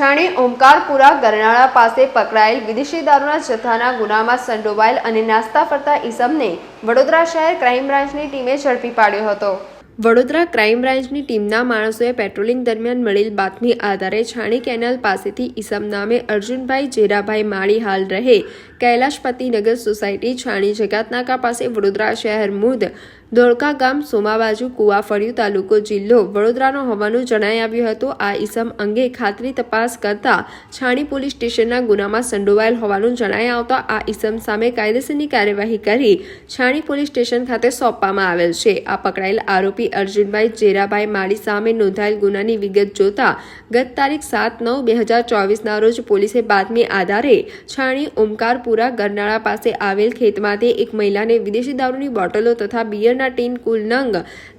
છાણી ઓમકારપુરા ગરનાળા પાસે પકડાયેલ વિદેશી દારૂના જથ્થાના ગુનામાં સંડોવાયેલ અને નાસ્તા ફરતા ઈસમને વડોદરા શહેર ક્રાઇમ બ્રાન્ચની ટીમે ઝડપી પાડ્યો હતો. વડોદરા ક્રાઇમ બ્રાન્ચની ટીમના માણસોએ પેટ્રોલિંગ દરમિયાન મળેલ બાતમી આધારે છાણી કેનાલ પાસેથી ઈસમ નામે અર્જુનભાઈ જેરાભાઈ માળી હાલ રહે. કૈલાશપતિનગર સોસાયટી છાણી જગાતનાકા પાસે વડોદરા શહેર મુદ ધોળકા ગામ સોમાબાજુ કુવા ફળિયું તાલુકો જિલ્લો વડોદરાનો હોવાનું જણાઈ આવ્યું હતું. આ ઈસમ અંગે ખાતરી તપાસ કરતા છાણી પોલીસ સ્ટેશનના ગુનામાં સંડોવાયેલ હોવાનું જણાઈ આવતા આ ઈસમ સામે કાયદેસરની કાર્યવાહી કરી છાણી પોલીસ સ્ટેશન ખાતે સોંપવામાં આવેલ છે. આ પકડાયેલ આરોપી અર્જુનભાઈ જેરાભાઈ માળી સામે નોંધાયેલ ગુનાની વિગત જોતા ગત તારીખ સાત નવ બે હજાર ચોવીસના રોજ પોલીસે બાતમી આધારે છાણી ઓમકારપુરા ગરનાળા પાસે આવેલ ખેતમાંથી એક મહિલાને વિદેશી દારૂની બોટલો તથા બિયરના ટીન કુલ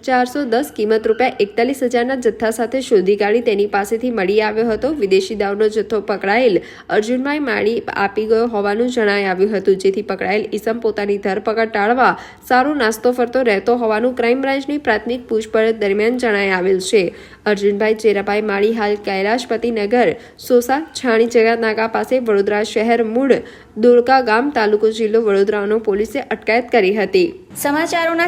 ચારસો દસ કિંમત રૂપિયા એકતાલીસ હજારના જથ્થા સાથે શોધી કાઢી તેની પાસેથી મળી આવ્યો હતો. વિદેશી દાવનો જથ્થો પકડાયેલ અર્જુનભાઈ માળી આપી ગયો હોવાનું જણાઈ આવ્યું હતું, જેથી પકડાયેલ ઈસમ પોતાની ધરપકડ ટાળવા સારો નાસ્તો ફરતો રહેતો હોવાનું ક્રાઇમ બ્રાન્ચની પ્રાથમિક પૂછપરછ દરમિયાન જણાઈ આવેલ છે. અર્જુનભાઈ ચેરાભાઈ માળી હાલ કૈલાશપતિનગર, સોસા છાણી જગત નાકા પાસે વડોદરા શહેર મૂળ, દોડકા ગામ તાલુકો જિલ્લો વડોદરાનો પોલીસે અટકાયત કરી હતી. સમાચારોના